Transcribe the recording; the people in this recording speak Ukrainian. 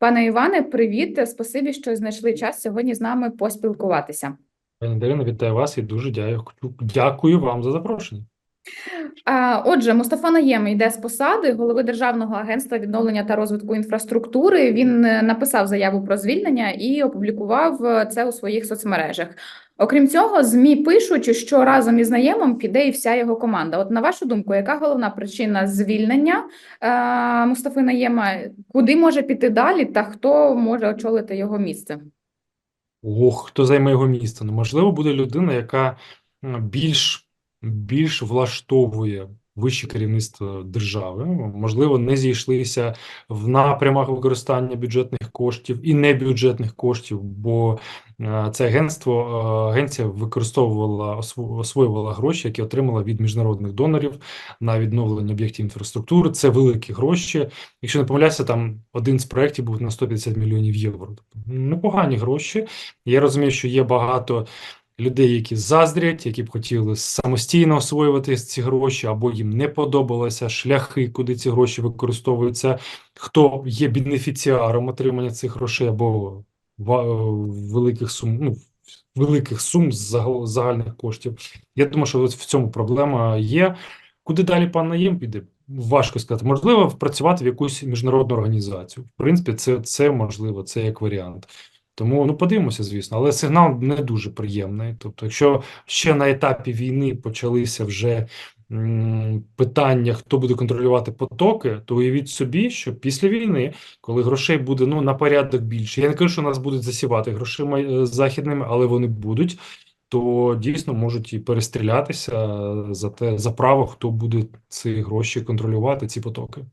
Пане Іване, привіт! Спасибі, що знайшли час сьогодні з нами поспілкуватися. Пані Дарина, вітаю вас і дуже дякую, дякую вам за запрошення. Отже, Мустафа Наєм йде з посади голови Державного агентства відновлення та розвитку інфраструктури. Він е, написав заяву про звільнення і опублікував е, це у своїх соцмережах. Окрім цього, ЗМІ пишуть, що разом із Наємом піде і вся його команда. От на вашу думку, яка головна причина звільнення е, Мустафи Наєма? Куди може піти далі, та хто може очолити його місце? Ох, хто займе його місце? Ну, можливо, буде людина, яка більш, більш влаштовує вище керівництво держави. Можливо, не зійшлися в напрямах використання бюджетних коштів і небюджетних коштів, бо е, це агентство, е, агенція використовувала, освоювала гроші, які отримала від міжнародних донорів на відновлення об'єктів інфраструктури. Це великі гроші. Якщо не помиляюся, там один з проєктів був на 150 мільйонів євро. Тобто непогані гроші. Я розумію, що є багато людей, які заздрять, які б хотіли самостійно освоювати ці гроші, або їм не подобалися шляхи, куди ці гроші використовуються, хто є бенефіціаром отримання цих грошей, або великих сум, ну, великих сум з загальних коштів. Я думаю, що в цьому проблема є. Куди далі пан Наєм піде? Важко сказати. Можливо, впрацювати в якусь міжнародну організацію. В принципі, це, це можливо, це як варіант. Тому ну подивимося, звісно, але сигнал не дуже приємний. Тобто, якщо ще на етапі війни почалися вже питання, хто буде контролювати потоки, то уявіть собі, що після війни, коли грошей буде ну на порядок більше, я не кажу, що нас будуть засівати грошима е, західними, але вони будуть. То дійсно можуть і перестрілятися за те за право, хто буде ці гроші контролювати, ці потоки.